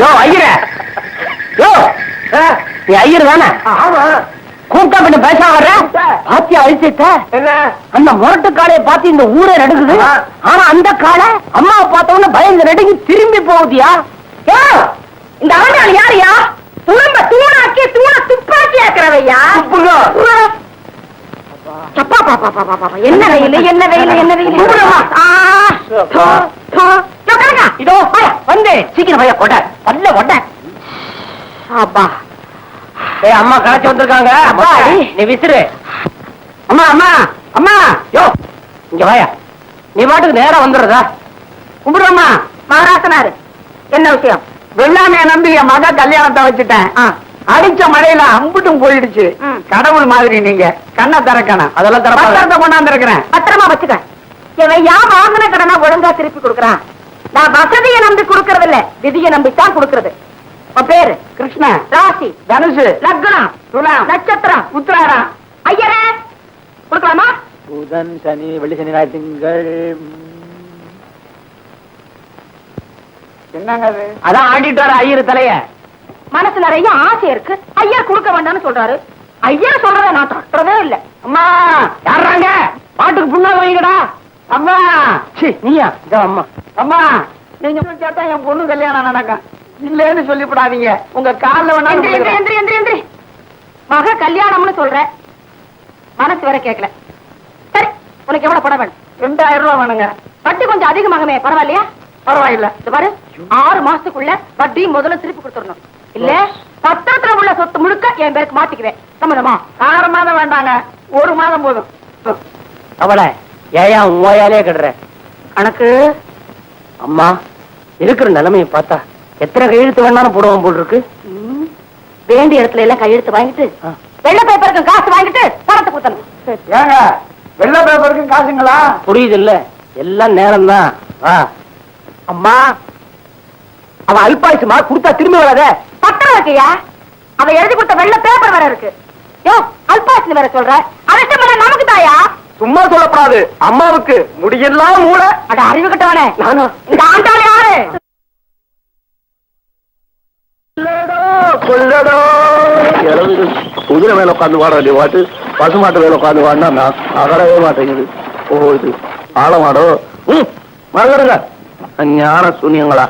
யோ ஐயர. யோ நீ தானே? ஆமா. கூப்பிட்டா பண்ண பேச வர்ற? அந்த முரட்டு பார்த்து இந்த ஊரே நடுக்குது ஆனா அந்த காலை அம்மாவை பார்த்தவொன்னு பயந்து திரும்பி போகுதியா? யோ இந்த ஆண்டாள் யாரையா? துரும்ப தூணாக்கி தூண துப்பாக்கி ஆக்குறவையா? என்ன வெயில் என்ன வெயில் என்ன வெயில்? இதோ வந்து. சீக்கிரம் பையா கொட்ட பல்ல அப்பா. ஏய் அம்மா களைச்சு வந்திருக்காங்க. அப்பா. நீ விசிறு. அம்மா அம்மா அம்மா. யோ இங்க வாயா. நீ பாட்டுக்கு நேரா வந்துடுறதா? கும்பிடுறோமா மகாராசனாரு. என்ன விஷயம்? வெள்ளாமைய நம்பி என் மக கல்யாணத்தை வச்சுட்டேன். அடிச்ச மழையில அம்புட்டும் போயிடுச்சு. கடவுள் மாதிரி நீங்க. கண்ணை திறக்கணும். அதெல்லாம் திறப்பாங்க. பத்திரத்தை கொண்டாந்துருக்கிறேன். பத்திரமா வச்சுக்க. இவன் யா வாங்கின கடனா ஒழுங்கா திருப்பி கொடுக்கறான்? நான் வசதியை நம்பி கொடுக்கறது இல்ல விதியை நம்பித்தான் கொடுக்கறது. பேரு? கிருஷ்ணன் ராசி. தனுசு. லக்னம். துலாம். நட்சத்திரம். உத்திராடம். ஐயரே! கொடுக்கலாமா? புதன் சனி வெள்ளி சனி திங்கள் என்னங்க அது? அதான் ஆடிட்டு வர ஐயர் தலைய. மனசு நிறைய ஆசை இருக்கு. ஐயர் கொடுக்க வேண்டாம்னு சொல்றாரு. ஐயர் சொல்றத நான் தட்டுறதே இல்ல. அம்மா! யாராங்க பாட்டுக்கு புண்ணாக வைங்கடா. அம்மா! நீயா? இதோ அம்மா. அம்மா நீங்க கேட்டா என் பொண்ணு கல்யாணம் நடக்கும் இல்லன்னு சொல்லிவிடாதீங்க. உங்க எந்திரி, எந்திரி. மக கல்யாணம்னு சொல்ற. மனசு வேற கேட்கல சரி உனக்கு எவ்வளவு படம் வேணும்? ரெண்டாயிரம் ரூபாய் வேணுங்க. வட்டி கொஞ்சம் அதிகமாகமே பரவாயில்லையா? பரவாயில்ல. இது பாரு ஆறு மாசத்துக்குள்ள வட்டி முதல்ல திருப்பி கொடுத்துடணும். இல்ல பத்திரத்துல உள்ள சொத்து முழுக்க என் பேருக்கு மாத்திக்குவேன். சம்மதமா? ஆறு மாதம் வேண்டாங்க. ஒரு மாதம் போதும். அவளை ஏயா உன் கடுற. கணக்கு? அம்மா இருக்கிற நிலைமையை பார்த்தா எத்தனை கையெழுத்து வேணாலும் போடுவோம் போல் இருக்கு. வேண்டிய இடத்துல எல்லாம் கையெழுத்து வாங்கிட்டு வெள்ள பேப்பருக்கு காசு வாங்கிட்டு பணத்தை கொடுத்தணும். ஏங்க வெள்ளை பேப்பருக்கும் காசுங்களா? புரியுது இல்ல எல்லாம் நேரம் தான் அம்மா அவ அல்பாயுசுமா கொடுத்தா திரும்பி வராத? பத்திரம் இருக்கியா? அவ எழுதி கொடுத்த வெள்ள பேப்பர் வேற இருக்கு. யோ அல்பாயுசு வேற சொல்ற. அரசு நமக்கு தாயா? சும்மா சொல்லப்படாது. அம்மாவுக்கு முடியெல்லாம் மூளை அட அறிவு கட்டவனே. ஆண்டாள் யாரு? கொல்லடோ குதிரை மேல உட்காந்து வாட வேண்டிய பாட்டு பசுமாட்டு மேல உட்காந்து வாடினா நான் அகரவே மாட்டேங்குது. ஓ இது ஆழமாடோ ம் மறந்துடுங்க. ஞான சூன்யங்களா?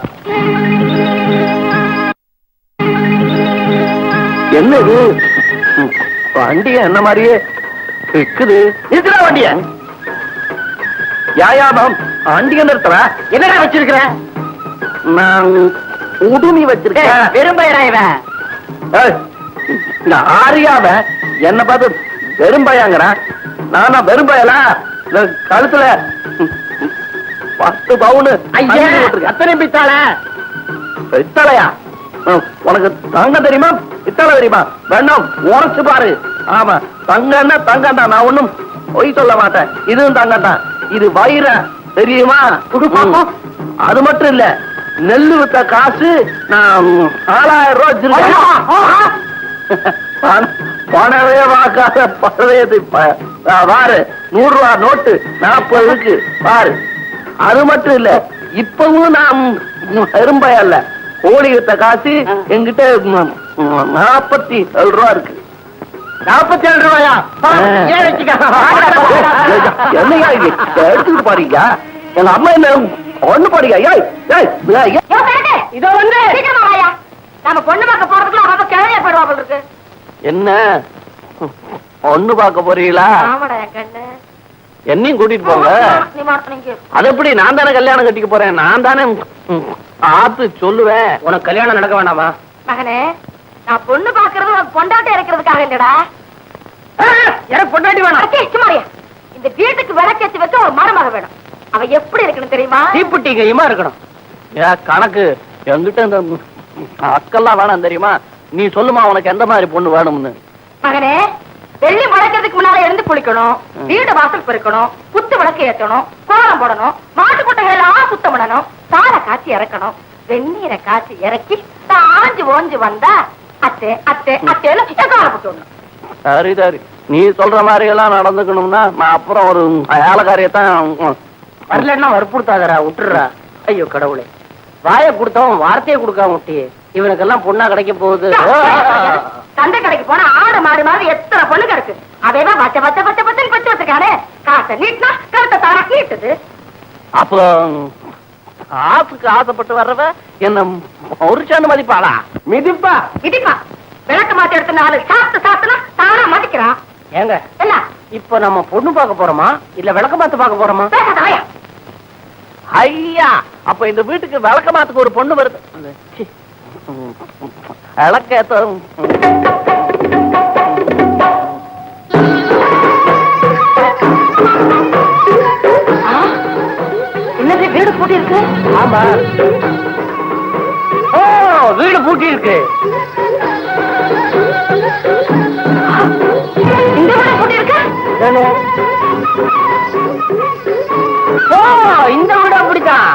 என்ன இது? ம், வண்டிய என்ன மாதிரியே இருக்குது. நிறுத்துறா வண்டிய. யாயாமம் வண்டிய நிறுத்துற என்னடா வச்சிருக்கிற? நான் உடுமி வச்சிருக்கேன். இவன். ஏய், இந்த ஆரியாவ என்ன பார்த்து வெறும்பயாங்கிறான் நானா வெறும்பயலா கழுத்துல பத்து பவுனு. அத்தனை பித்தாள. பித்தளையா? உனக்கு தங்கம் தெரியுமா? பித்தளை தெரியுமா? வேண்டாம் உரைச்சு பாரு. ஆமா தங்கம்னா தங்கம் தான் நான் ஒண்ணும் பொய் சொல்ல மாட்டேன். இதுவும் தங்கம் தான் இது வைர தெரியுமா? அது மட்டும் இல்ல நெல்லு வித்த காசு நான் ஆறாயிரம் ரூபாய் வச்சிருக்கேன். பண- பணமே வாக்காத பழையது பாரு நூறு ரூபா நோட்டு நாற்பது இருக்கு. பாரு அது மட்டும் இல்ல இப்பவும் நான் பெரும்பய இல்ல கோழி வித்த காசு என்கிட்ட நாற்பத்தி ஏழு ரூபா இருக்கு. நாற்பத்தி ஏழு ரூபாயா என்னையா இது? பாருங்க எங்க அம்மா என்ன ஒண்ணு பாருங்க ஏய் ஏய் ஏய், ஏய். இதோ வந்து. சீக்கிரமா வாயா. நம்ம பொண்ணு பார்க்க போறதுக்குள்ள அவ கிழமையா போயிடுவாங்க இருக்கு. என்ன? ஒண்ணு பார்க்க போறீங்களா? ஆமாடா என் கண்ணு. என்னையும் கூட்டிட்டு போங்க. அது எப்படி? நான் தானே கல்யாணம் கட்டிக்க போறேன். நான் தானே ஆத்து சொல்லுவேன். உனக்கு கல்யாணம் நடக்க வேண்டாமா? மகனே நான் பொண்ணு பாக்குறது உனக்கு பொண்டாட்டி இறக்கிறதுக்காக இல்லடா. எனக்கு பொண்டாட்டி வேணும். சும்மாரியா இந்த வீட்டுக்கு விளக்கேத்தி வச்சு ஒரு மருமக வேணும். அவ எப்படி இருக்கணும் தெரியுமா? தீப்புட்டி கையுமா இருக்கணும். ஏன் கணக்கு என்கிட்ட இந்த அக்கெல்லாம் வேணாம் தெரியுமா? நீ சொல்லுமா உனக்கு எந்த மாதிரி பொண்ணு வேணும்னு. மகனே வெள்ளி முளைக்கிறதுக்கு முன்னால எழுந்து குளிக்கணும். வீடு வாசல் பெருக்கணும். குத்து விளக்கு ஏத்தணும் கோலம் போடணும். மாட்டு குட்டைகள் எல்லாம் சுத்தம் பண்ணணும். சாலை காய்ச்சி இறக்கணும். வெந்நீரை காய்ச்சி இறக்கி ஆஞ்சு ஓஞ்சு வந்தா அத்தை அத்தை அத்தைன்னு என் காலை போட்டு விடணும். சரி சரி. நீ சொல்ற மாதிரி எல்லாம் நடந்துக்கணும்னா நான் அப்புறம் ஒரு ஏலக்காரியத்தான் வரலன்னா வற்புறுத்தாதரா விட்டுறா ஐயோ கடவுளே. வாயை கொடுத்தவன் வார்த்தையை கொடுக்காம விட்டியே. இவனுக்கெல்லாம் பொண்ணா கிடைக்க போகுது. சந்தை கடைக்கு போனா ஆடு மாடு மாதிரி எத்தனை பொண்ணுங்க இருக்கு. அதையெல்லாம் பச்சை பச்சை பச்சை பச்சை பச்சை வச்சிருக்கானே. காசை நீட்டினா கருத்தை தாரா நீட்டுது அப்போ ஆசுக்கு ஆசைப்பட்டு வர்றவ என்ன சாண்டு மதிப்பாளா? மிதிப்பா. இடிப்பா விளக்கு மாத்தி எடுத்த நாலு சாப்பிட்டு சாப்பிட்டுனா தானா மதிக்கிறான் ஏங்க என்ன? இப்ப நம்ம பொண்ணு பார்க்க போறோமா? இல்ல விளக்க மாத்து பார்க்க போறோமா? ஐயா அப்ப இந்த வீட்டுக்கு விளக்க மாத்துக்கு ஒரு பொண்ணு வருது. அந்த, பூட்டி இருக்கு ஆமா. ஓ வீடு பூட்டி இருக்கு இந்த வீடு பூட்டி இருக்கு ஓ இந்த வீடு அப்படித்தான்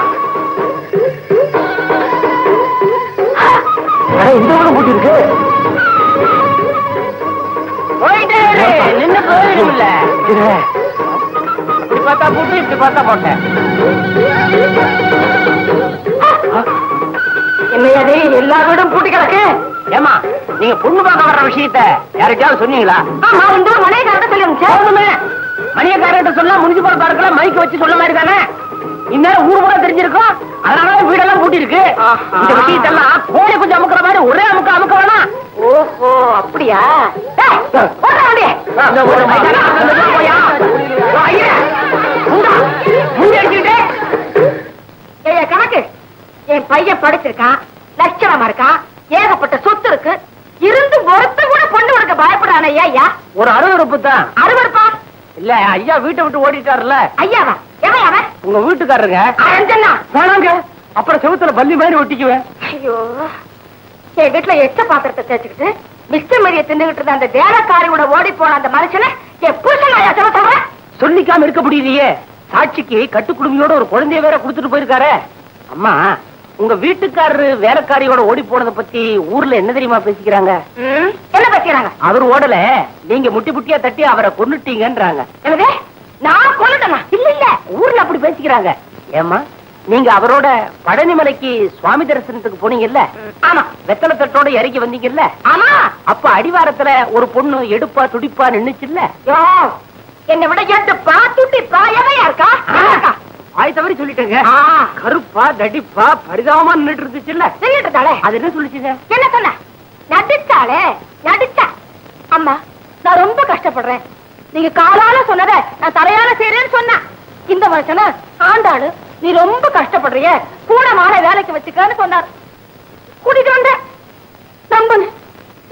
இந்த வீடு பூட்டி இருக்கு போயிட்டே நின்னு போயிடும்ல இப்படி பார்த்தா பூட்டு இப்படி பார்த்தா போட்டேன். என்னையதே எல்லா வீடும் பூட்டி கிடக்கு. ஏமா நீங்க பொண்ணு பார்க்க வர்ற விஷயத்த யாருக்காவது சொன்னீங்களா? ஆமா இந்த மனைவிக்காரட்ட சொல்லி அனுப்பிச்சேன் போதுமே. மணியக்காரர்கிட்ட சொன்னா முனிசிபல் பார்க்கல மைக் வச்சு சொல்ல மாதிரி தானே? இந்நேரம் ஊர் பூரா தெரிஞ்சிருக்கும். அதனால வீடெல்லாம் பூட்டி இருக்கு ஆஹா. இந்த விஷயத்தெல்லாம் கோழி கொஞ்சம் அமுக்குற மாதிரி ஒரே அமுக்க அமுக்க வேணாம் ஓஹோ அப்படியா? கணக்கு. என் பையன் படிச்சிருக்கான். லட்சணமா இருக்கான் ஏகப்பட்ட சொத்து இருக்கு. இருந்து ஒருத்த கூட பொண்ணு கொடுக்க பயப்படானே ஐயா ஒரு அருவருப்பு தான் அறுவருப்பா இல்ல ஐயா வீட்டை விட்டு ஓடிட்டாருல்ல. ஐயாவா? எவன் அவன்? உங்க வீட்டுக்காரருங்க? வேணாங்க. அப்புறம் செவுத்துல பல்லி மாதிரி ஒட்டிக்குவேன். ஐயோ. என் வீட்டுல எச்ச பாத்திரத்தை தேய்ச்சிக்கிட்டு மிஸ்டர் மரியை தின்னுகிட்டு இருந்த அந்த வேலைக்காரியோட ஓடி போன அந்த மனுஷனை என் புருஷன் ஐயா சொல்ல சொல்லிக்காம இருக்க முடியலையே. சாட்சிக்கு கட்டு குடும்பியோட ஒரு குழந்தைய வேற கொடுத்துட்டு போயிருக்காரே. அம்மா உங்க வீட்டுக்காரரு வேலைக்காரியோட ஓடி போனதை பத்தி ஊர்ல என்ன தெரியுமா பேசிக்கிறாங்க? என்ன பத்திக்கிறாங்க அவர் ஓடல. நீங்க முட்டி முட்டியா தட்டி அவரை கொன்னுட்டீங்கன்றாங்க. என்னது? நான் கொண்டுட்டேனா இல்ல இல்ல. ஊர்ல அப்படி பேசிக்கிறாங்க. ஏமா நீங்க அவரோட பழனிமலைக்கு சுவாமி தரிசனத்துக்கு போனீங்கல்ல? ஆமா. வெத்தலை தட்டோட இறங்கி வந்தீங்கல்ல? ஆமா. அப்ப அடிவாரத்துல ஒரு பொண்ணு எடுப்பா துடிப்பா நின்னுச்சுல்ல? என்னை விட எட்டு பா எவையா இருக்கா? ஆய் தவறி சொல்லிட்டேங்க. கருப்பா தடிப்பா பரிதாபமா நின்னுட்டு இருந்துச்சுல்ல. நின்னுட்டு இருந்தாளே அது என்ன சொல்லிச்சுங்க? என்ன சொன்ன? நடிச்சாளே நடிச்சா. அம்மா நான் ரொம்ப கஷ்டப்படுறேன். நீங்க காலால சொன்னத நான் தரையால செய்யறேன்னு சொன்ன. இந்த மனுஷன ஆண்டாளு நீ ரொம்ப கஷ்டப்படுறிய. கூட மாற வேலைக்கு வச்சுக்கன்னு சொன்னார். கூட்டிட்டு வந்த நம்புங்க.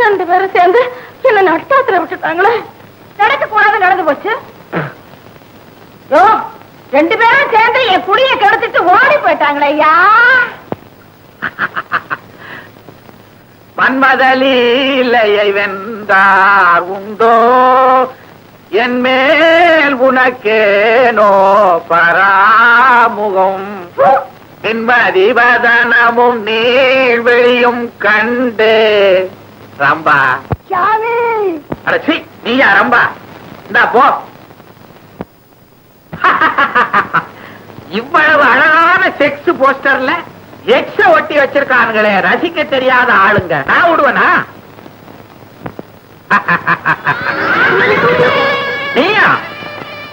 ரெண்டு பேரும் சேர்ந்து என்ன நட்டாத்துல விட்டுட்டாங்களே. நடக்க கூடாது நடந்து போச்சு. ரெண்டு பேரும் சேர்ந்து என் குடியை கெடுத்துட்டு ஓடி போயிட்டாங்களே ஐயா. மன்மதலீலையை வென்றார் உண்டோ? என் மேல் உனக்கேனோ பராமுகம்? பின்மதி வதனமும் நீழ்வெளியும் கண்டு. ரம்பா. நீயா ரம்பா. இந்தா போ. இவ்வளவு அழகான செக்ஸ் போஸ்டர்ல எக்ஸ ஒட்டி வச்சிருக்கானுங்களே ரசிக்க தெரியாத ஆளுங்க. நான் விடுவனா? நீயா?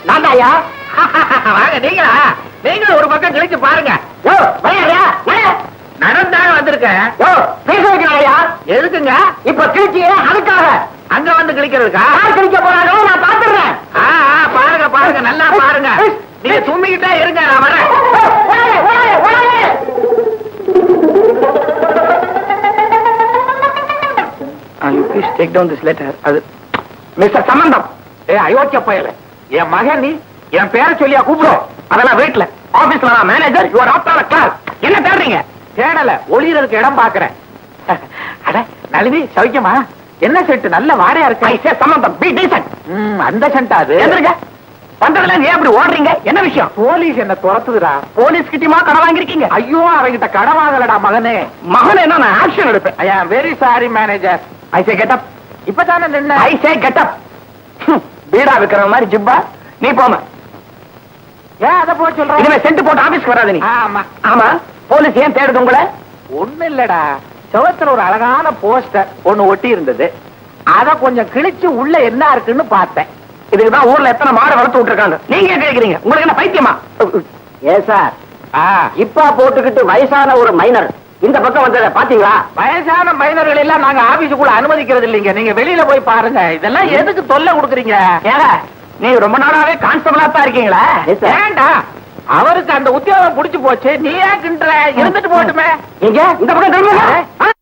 நான்தாயா வாங்க நீங்களா? நீங்களும் ஒரு பக்கம் கிழிச்சு பாருங்க. யோ வரையா யோ பேச வைக்கிறாயா எதுக்குங்க? இப்ப கிழிச்சியே அதுக்காக. அங்க வந்து கிழிக்கிறதுக்கா? கிழிக்க போறாரோ பாருங்க நல்லா பாருங்க. நீங்க தும்மிக்கிட்டே இருங்க நான் வரேன். You please take down this letter அது மிஸ்டர் சம்பந்தம் ஏ அயோக்கிய பயல என் மகன் நீ என் பேரை சொல்லியா கூப்பிடும் அதெல்லாம் வீட்டுல ஆபீஸ்ல நான் மேனேஜர் யுவர் கிளாஸ் என்ன தேடுறீங்க? தேடல ஒளியறதுக்கு இடம் பாக்குறேன் அட நளினி சௌக்கியமா? என்ன செட்டு நல்ல வாடையா இருக்கு. ஐ சே சம்பந்தம் பி டீசன்ட் அந்த சென்டா அது. வந்ததுல ஏன் அப்படி ஓடுறீங்க? என்ன விஷயம்? போலீஸ் என்ன துரத்துதுடா. போலீஸ் கிட்டயுமா கடை வாங்கிருக்கீங்க ஐயோ அவங்கிட்ட கடை வாங்கலடா மகனே. மகன் என்ன ஆக்ஷன் எடுப்பேன். I am very sorry manager I say get up இப்பதானே நின்ன? ஐ சே கெட் அப் பீடா விக்கிற மாதிரி ஜிப்பா. நீ போம ஏன் அத போய் சொல்ற? இனிமே சென்ட் போட்டு ஆபீஸ்க்கு வராத நீ. ஆமா. ஆமா போலீஸ் ஏன் தேடுது உங்களை? ஒண்ணு இல்லடா. சுவத்துல ஒரு அழகான போஸ்டர் ஒண்ணு ஒட்டி இருந்தது. அத கொஞ்சம் கிழிச்சு உள்ள என்ன இருக்குன்னு பார்த்தேன். இதுக்குதான் ஊர்ல எத்தனை மாடு வளர்த்து விட்டுருக்காங்க. நீங்க ஏன் கேக்குறீங்க? உங்களுக்கு என்ன பைத்தியமா? ஏ சார். இப்பா போட்டுக்கிட்டு வயசான ஒரு மைனர். இந்த பக்கம் வந்தத பாத்தீங்களா? வயசான மைனர்கள் எல்லாம் நாங்க ஆபீஸுக்குள்ள அனுமதிக்கிறது இல்லைங்க. நீங்க வெளியில போய் பாருங்க. இதெல்லாம் எதுக்கு தொல்லை கொடுக்குறீங்க? நீங்க ரொம்ப நாளாவே கான்ஸ்டபிளா தான் இருக்கீங்களா. ஏண்டா? அவருக்கு அந்த உத்தியோகம் புடிச்சு போச்சு. நீ ஏன் இருந்துட்டு போட்டுமே. எங்க? இந்த பக்கம்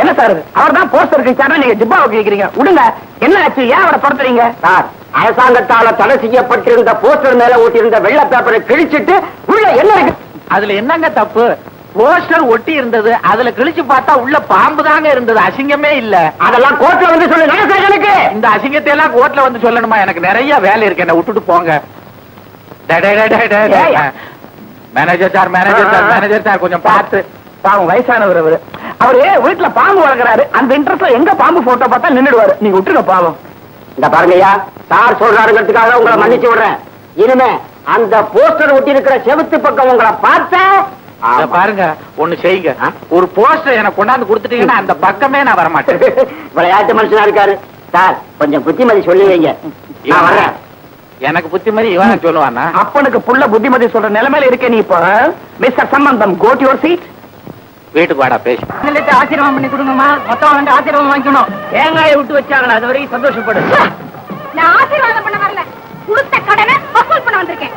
என்ன சார் அவர் தான் போஸ்டர் கிழிச்சாரா நீங்க ஜிப்பாவுக்கு கேக்குறீங்க விடுங்க. என்ன ஆச்சு? ஏன் அவரை துரத்துறீங்க? சார் அரசாங்கத்தால தடை செய்யப்பட்டிருந்த போஸ்டர் மேல ஒட்டியிருந்த வெள்ளை பேப்பரை கிழிச்சிட்டு உள்ள என்ன இருக்கு? அதுல என்னங்க தப்பு? போஸ்டர் ஒட்டி இருந்தது அதுல கிழிச்சு பார்த்தா உள்ள பாம்பு தாங்க இருந்தது. அசிங்கமே இல்ல. அதெல்லாம் கோர்ட்ல வந்து சொல்லு. நடக்க எனக்கு? இந்த அசிங்கத்தை எல்லாம் கோர்ட்ல வந்து சொல்லணுமா? எனக்கு நிறைய வேலை இருக்கு. என்ன விட்டுட்டு போங்க. Manager sir manager sir manager sir கொஞ்சம் பார்த்து. பாவம் வயசானவர் அவரு. அவரு வீட்டுல பாம்பு வளர்க்கறாரு. அந்த இன்ட்ரெஸ்ட்ல எங்க பாம்பு போட்டோ பார்த்தா நின்னுடுவாரு. நீங்க விட்டுருங்க பாவம். இந்த பாருங்கய்யா சார் சொல்றாருங்கிறதுக்காக உங்களை மன்னிச்சு விடுறேன். இனிமே அந்த போஸ்டர் ஒட்டி இருக்கிற செவுத்து பக்கம் உங்களை பார்த்தேன் இத பாருங்க ஒண்ணு செய்யுங்க? ஒரு போஸ்டர் எனக்கு கொண்டாந்து கொடுத்துட்டீங்கன்னா அந்த பக்கமே நான் வர மாட்டேன் விளையாட்டு மனுஷனா இருக்காரு. சார் கொஞ்சம் புத்திமதி சொல்லி வைங்க. நான் வர்றேன். எனக்கு புத்தி மாதிரி இவன் சொல்லுவானா அப்பனுக்கு புள்ள புத்திமதி சொல்ற நிலைமையில இருக்கே நீ இப்போ மிஸ்டர் சம்பந்தம் கோட் யுவர் சீட் வீட்டுக்கு வாடா பேசி. ஆசீர்வாதம் பண்ணி கொடுங்கம்மா. மொத்தம் வந்து ஆசீர்வாதம் வாங்கிக்கணும். தேங்காயை விட்டு வச்சாங்களா அது வரைக்கும் சந்தோஷப்படு. நான் ஆசீர்வாதம் பண்ண வரல. கொடுத்த கடனை வசூல் பண்ண வந்திருக்கேன்.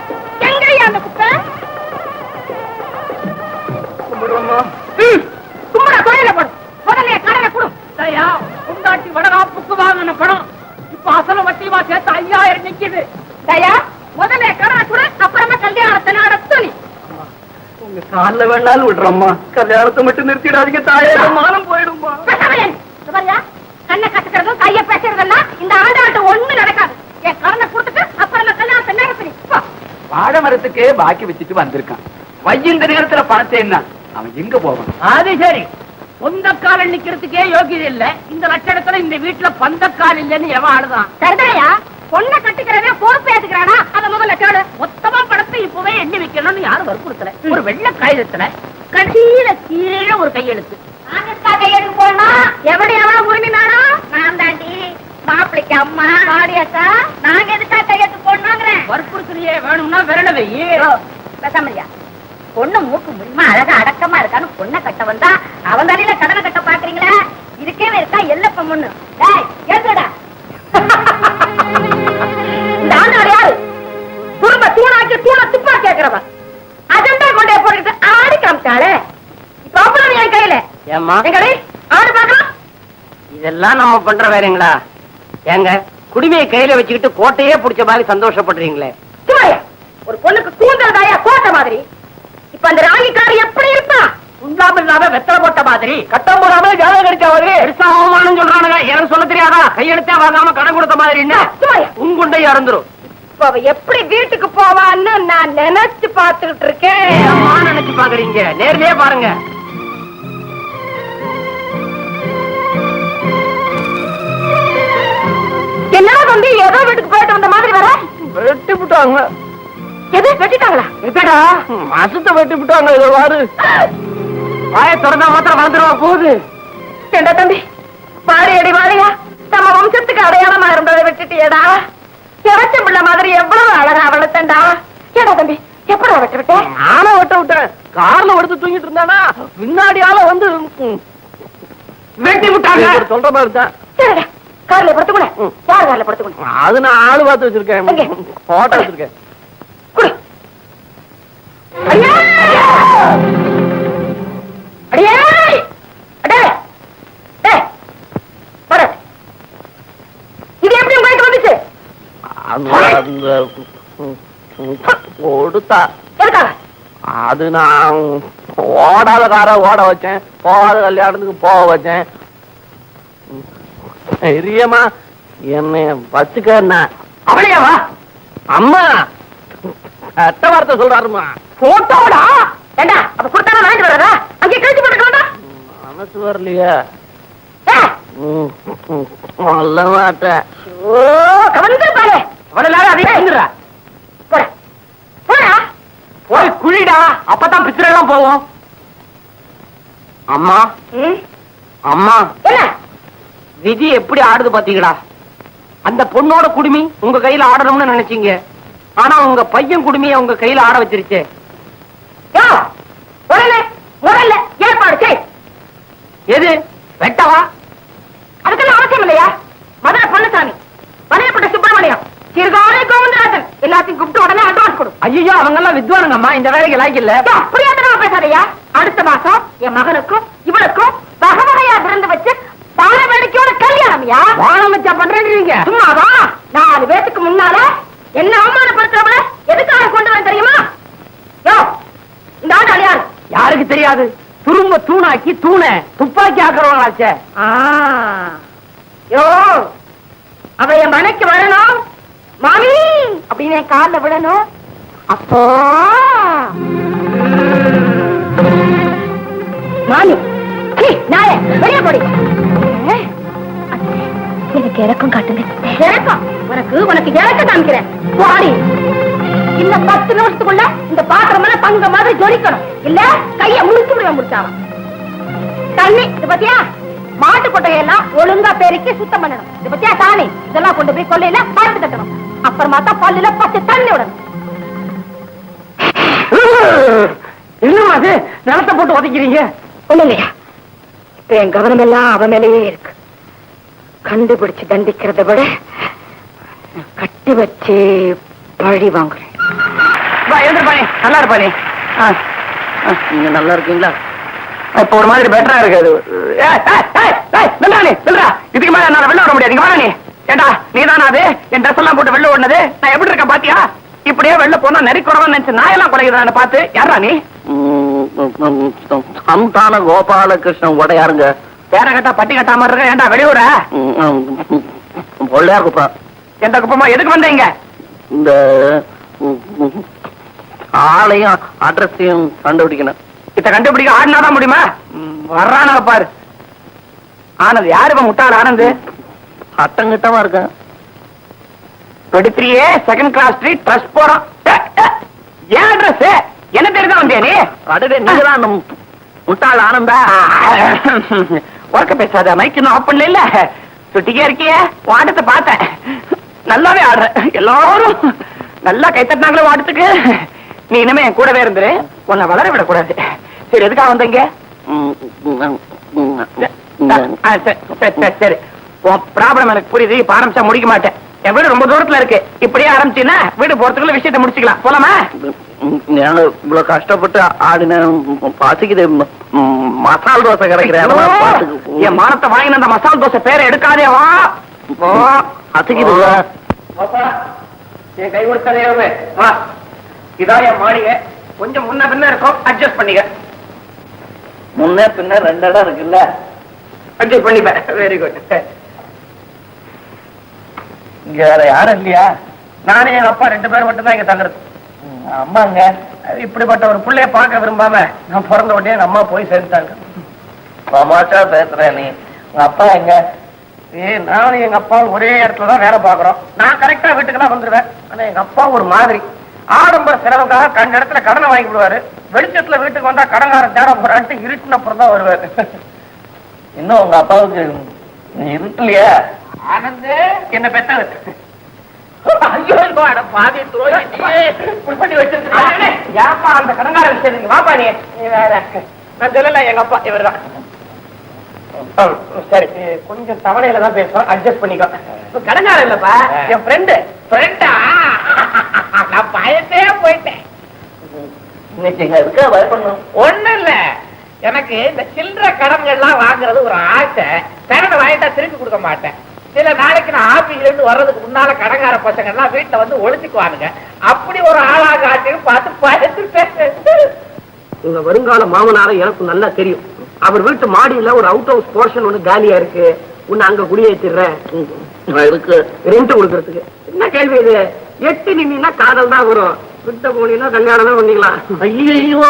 எங்கய்யா அந்த குப்பை? ம், கும்பிடா தொழில போடு. முதல்ல கடனை கொடு. ஐயா உண்டாட்டி வடகாப்புக்கு வாங்கின பணம். இப்ப அசல வட்டியுமா சேர்த்து ஐயாயிரம் நிக்குது. தயா முதல்ல கடனை கொடு அப்புறமா கல்யாணத்தை நடத்து நீ உங்க கால்ல வேணாலும் விடுறோம்மா கல்யாணத்தை மட்டும் நிறுத்திடாதீங்க தாயே மானம் போயிடுமா பேசாமலேன். இது பாருயா, கண்ணை கட்டுக்கிறதும் கைய பேசுறதெல்லாம் இந்த ஆண்டாட்ட ஒண்ணு நடக்காது என் கடனை கொடுத்துட்டு அப்புறமா கல்யாணத்தை நடத்து. வாழை மரத்துக்கு பாக்கி வச்சுட்டு வந்திருக்கான் வையந்த நேரத்துல பணத்தை என்ன அவன் எங்க போவான் அது சரி சொந்தக்காரன் நிக்கிறதுக்கே யோகியது இல்ல இந்த லட்சணத்துல இந்த வீட்டுல பந்தக்கால் இல்லைன்னு எவன் ஆளுதான் சரிதாயா பொண்ணை கட்டிக்கிறதே பொறுப்பு ஏத்துக்கிறானா அத முதல்ல கேளு பணத்தை இப்பவே எண்ணி வைக்கணும்னு யாரும் வற்புறுத்தல. ஒரு வெள்ளை காகிதத்துல கடைசியில கீழே ஒரு கையெழுத்து. கையெழுத்து போனா எவ்வளவு உரிமைனாரோ நான் தாண்டி. மாப்பிளைக்கு அம்மா. மாடியாக்கா நாங்க எதுக்கா கையெழுத்து போடணுங்கிறேன் வற்புறுத்தலையே வேணும்னா விரல வெய்யி பேசாமலியா பொண்ணு மூக்கு முடியுமா அழகா அடக்கமா இருக்கான்னு பொண்ணை கட்ட வந்தா அவன் தலையில கடனை கட்ட பாக்குறீங்களா? இதுக்கே இருக்கா எல்லப்ப முன்னு. பாக்கலாம் இதெல்லாம் நம்ம பண்ற வேறங்களா ஏங்க குடிமையை கையில வச்சுக்கிட்டு கோட்டையே புடிச்ச மாதிரி சந்தோஷப்படுறீங்களே. ஒரு பொண்ணுக்கு கூந்தல் தாயா கோட்டை மாதிரி? இப்ப அந்த ராணிக்காரி எப்படி இருப்பா? உண்டாம இல்லாம வெத்தலை போட்ட மாதிரி கட்டம் போடாம ஜாதகம் கிடைச்ச மாதிரி பெருசா அவமானம் சொல்றானுங்க. எனக்கு சொல்ல தெரியாதா? கையெழுத்தே வாங்காம கடன் கொடுத்த மாதிரி என்ன? சும்மாயா? உங்குண்டை இறந்துரும் இப்ப அவ எப்படி வீட்டுக்கு போவான்னு நான் நினைச்சு பார்த்துக்கிட்டு இருக்கேன். நினைச்சு பாக்குறீங்க நேர்லயே பாருங்க. தம்பி ஏதோ வீட்டுக்கு போயிட்டு வந்த மாதிரி வர? வெட்டி விட்டாங்க எது? வெட்டிட்டாங்களா? எப்படா மாசத்தை வெட்டி விட்டாங்க இது வாரு வாய திறந்தா மாத்திரம் வளர்ந்துருவா போகுது. ஏண்டா தம்பி பாரு அடி வாழையா நம்ம வம்சத்துக்கு அடையாளமா இருந்ததை விட்டுட்டியடா. இறச்ச பிள்ளை மாதிரி எவ்வளவு அழகா வளர்த்தண்டா ஏடா தம்பி எப்படி வெட்ட விட்டேன் நானே வெட்ட விட்டேன். கார்ல எடுத்து தூங்கிட்டு இருந்தானா பின்னாடி ஆள வந்து வெட்டி விட்டாங்க. சொல்ற மாதிரி தான் சரிடா. கார்ல படுத்துக்கூட யார் கார்ல படுத்துக்கூட அது நான் ஆளு பார்த்து? வச்சிருக்கேன். போட்டோ வச்சிருக்கேன். கொடுத்தா. அது நான் ஓடாத கார ஓட வச்சேன். போகாத கல்யாணத்துக்கு போக வச்சேன். பெரியம்மா என்னை வச்சுக்கன்னா அவளையாவா அம்மா. அட்ட வார்த்தை சொல்றாருமா. போட்டோடா. ஏண்டா அப்ப கொடுத்தாலும் வாங்கிட்டு வர்றதா? அங்கே கழிச்சு போட்டுக்க வேண்டாம். மனசு வரலையா. சொல்ல மாட்டேன் அவ்வளவு நேரம் அதே இருந்துடா போட. போடா. போய் குழிடா. அப்பதான் பிச்சரை எல்லாம் போவோம் அம்மா? அம்மா. என்ன? விதி எப்படி ஆடுது பாத்தீங்களா? அந்த பொண்ணோட குடுமி உங்க கையில ஆடணும்னு நினைச்சீங்க. ஆனா உங்க பையன் குடுமிய உங்க கையில ஆட வச்சிருச்சே. முதல்ல ஏற்பாடு செய். எது? வெட்டவா? அதுக்கெல்லாம் அவசியம் இல்லையா? மதுரை பொன்னுசாமி வலையப்பட்ட சுப்பிரமணியம் சிறுகாலை கோவிந்தராஜன் எல்லாத்தையும் கூப்பிட்டு உடனே அட்வான்ஸ் கொடு. ஐயோ அவங்க எல்லாம் வித்வானுங்கம்மா இந்த வேலைக்கு லாய்க்கு இல்ல. யோ, புரியாதனமா பேசாதயா அடுத்த மாசம் என் மகனுக்கும் இவளுக்கும் வகை வகையா விருந்து வச்சு தான வானம் வச்சா பண்றேன்றீங்க சும்மாவா? நாலு பேத்துக்கு முன்னால என்ன அவமானப்படுத்துறவள எதுக்காக கொண்டு வர தெரியுமா? யோ இந்த ஆண்டு அழியாரு யாருக்கு தெரியாது? துரும்ப தூணாக்கி தூணை துப்பாக்கி ஆக்குறவங்களாச்சே. யோ அவ என் மனைக்கு வரணும். மாமி அப்படின்னு என் கால்ல விடணும். அப்போ. மாமி நாயே வெளியே போடி. எனக்கு இறக்கம் காட்டுங்க இறக்கம்? உனக்கு உனக்கு இறக்கம் காமிக்கிறேன். வாடி. இன்னும் பத்து நிமிஷத்துக்குள்ள இந்த பாத்திரம் தங்க மாதிரி ஜொலிக்கணும். இல்ல கைய முடிச்சு விடுவேன் முடிச்சாவன் தண்ணி இது பத்தியா? மாட்டு கொட்டையெல்லாம் ஒழுங்கா பெருக்கி சுத்தம் பண்ணணும். இது பத்தியா சாணி? இதெல்லாம் கொண்டு போய் கொல்லையில பறந்து கட்டணும் அப்புறமா தான் பல்லுல பத்து தண்ணி விடணும். என்னமா அது நிலத்தை போட்டு உதைக்கிறீங்க? ஒண்ணு இல்லையா? இப்ப என் கவனம் எல்லாம் அவ மேலேயே இருக்கு. கண்டுபிடிச்சு தண்டிக்கிறத விட கட்டி வச்சு பழி வாங்குறேன் நல்லா இருப்பானே நீங்க நல்லா இருக்கீங்களா இப்ப ஒரு மாதிரி பெட்டரா இருக்கு அது ஏய், ஏய், ஏய், ஏய், நில்றா நீ, நில்றா. இதுக்கு மேல என்னால வெளில விட முடியாது இங்க வர நீ ஏண்டா நீதானா அது என் ட்ரெஸ் எல்லாம் போட்டு வெளில ஓடுனது நான் எப்படி இருக்கேன் பாத்தியா இப்படியே வெளில போனா நெறிக்குறவா நினைச்சு நாயெல்லாம் குறையுதான் பார்த்து யாரா நீ சந்தான கோபாலகிருஷ்ணன் உடையாருங்க பேர கட்டா பட்டி கட்டாம இருக்க ஏண்டா வெளியூர? பொள்ளையார் குப்பா. எந்த குப்பமா? எதுக்கு வந்தீங்க இந்த ஆளையும் அட்ரஸையும் கண்டுபிடிக்கணும். இத கண்டுபிடிக்க ஆடினாதான் முடியுமா? ம், வர்றானுங்க பாரு. ஆனந்த் யாரு இப்ப முட்டாள் ஆனந்த்? அட்டங்கிட்டமா இருக்கேன். Twenty second class street trust போறோம். ஏன் அட்ரஸ் என்ன தெரியுதா வந்தியா நீ? நம் முட்டாள் ஆனந்தா? உறக்க பேசாத மைக் இன்னும் ஆஃப் பண்ணல சுட்டிக்கே இருக்கியே. வாட்டத்தை பார்த்தேன். நல்லாவே ஆடுற. எல்லாரும் நல்லா கை தட்டினாங்களே வாட்டத்துக்கு நீ இனிமே என் கூடவே இருந்துரு. உன்னை வளர விடக்கூடாது. சரி எதுக்காக வந்தீங்க? சரி, உன் ப்ராப்ளம் எனக்கு புரியுது. இப்ப ஆரம்பிச்சா முடிக்க மாட்டேன். என் வீடு ரொம்ப தூரத்துல இருக்கு. இப்படியே ஆரம்பிச்சீன்னா வீடு போறதுக்குள்ள விஷயத்தை முடிச்சுக்கலாம். போலாமா? நாங்க இவ்வளவு கஷ்டப்பட்டு ஆடின பசிக்குது மசால் தோசை கிடைக்கிறேன். என் மானத்தை வாங்கின அந்த மசால் தோசை பேரை எடுக்காதே வா போ. பசிக்குதுங்க. வாப்பா. என் கை கொடுத்த தெய்வமே வா இதான் என் மாளிகை கொஞ்சம் முன்ன பின்ன இருக்கும் அட்ஜஸ்ட் பண்ணிக்க முன்ன பின்ன ரெண்டு இடம் இருக்குல்ல அட்ஜஸ்ட் பண்ணிப்பேன் வெரி குட் இங்க வேற யாரும் இல்லையா நானே என் அப்பா ரெண்டு பேரும் மட்டும் தான் இங்க தங்குறது அம்மாங்க இப்படிப்பட்ட ஒரு பிள்ளைய பார்க்க விரும்பாம நான் பிறந்த உடனே அம்மா போய் சேர்ந்துட்டாங்க. தமாஷா பேசுற நீ. உங்க அப்பா எங்க? ஏ நானும் எங்க அப்பா ஒரே இடத்துல தான் வேலை பார்க்கறோம். நான் கரெக்டா வீட்டுக்கெல்லாம் வந்துருவேன். ஆனா எங்க அப்பா ஒரு மாதிரி. ஆடம்பர செலவுக்காக கண்ட இடத்துல கடனை வாங்கி விடுவாரு. வெளிச்சத்துல வீட்டுக்கு வந்தா கடன்காரன் தேட போறான்ட்டு இருட்டின அப்புறம் தான் வருவாரு. இன்னும் உங்க அப்பாவுக்கு இருட்டுலையா? ஆனந்து என்ன பெத்தது சரி நீ கொஞ்சம் தவணையில தான் பேசுவோம். அட்ஜஸ்ட் பண்ணிக்கோ. கடங்காரம் இல்லப்பா. என் ஃப்ரெண்டு ஃப்ரெண்டா நான் பயத்தே போயிட்டேன். இன்னைக்கு இங்க இருக்க? பயப்படணும். ஒண்ணு இல்ல. எனக்கு இந்த சில்லற கடன்கள்லாம் வாங்குறது ஒரு ஆசை. கடனை வாங்கிட்டா திருப்பி கொடுக்க மாட்டேன். சில நாளைக்கு நான் ஆபீஸ்ல இருந்து வர்றதுக்கு முன்னால கடங்கார பசங்க எல்லாம் வீட்டுல வந்து ஒழிச்சுக்குவானுங்க அப்படி ஒரு ஆளா காட்டின்னு பார்த்து பயந்துட்டேன் உங்க வருங்கால மாமனார எனக்கு நல்லா தெரியும். அவர் வீட்டு மாடியில ஒரு அவுட் ஹவுஸ் போர்ஷன் ஒண்ணு காலியா இருக்கு. உன்னை அங்க குடியேற்றிடுறேன் இருக்கு. ரெண்ட் கொடுக்கறதுக்கு. என்ன கேள்வி இது? எட்டு நின்னா காதல் தான் வரும். விட்ட போனீங்கன்னா கல்யாணம் தான் பண்ணிக்கலாம். ஐயோ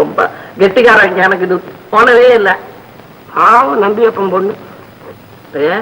ரொம்ப கெட்டிக்காரங்க எனக்கு இது போனவே இல்லை. பாவம் நம்பியப்பன் பொண்ணு. ஏ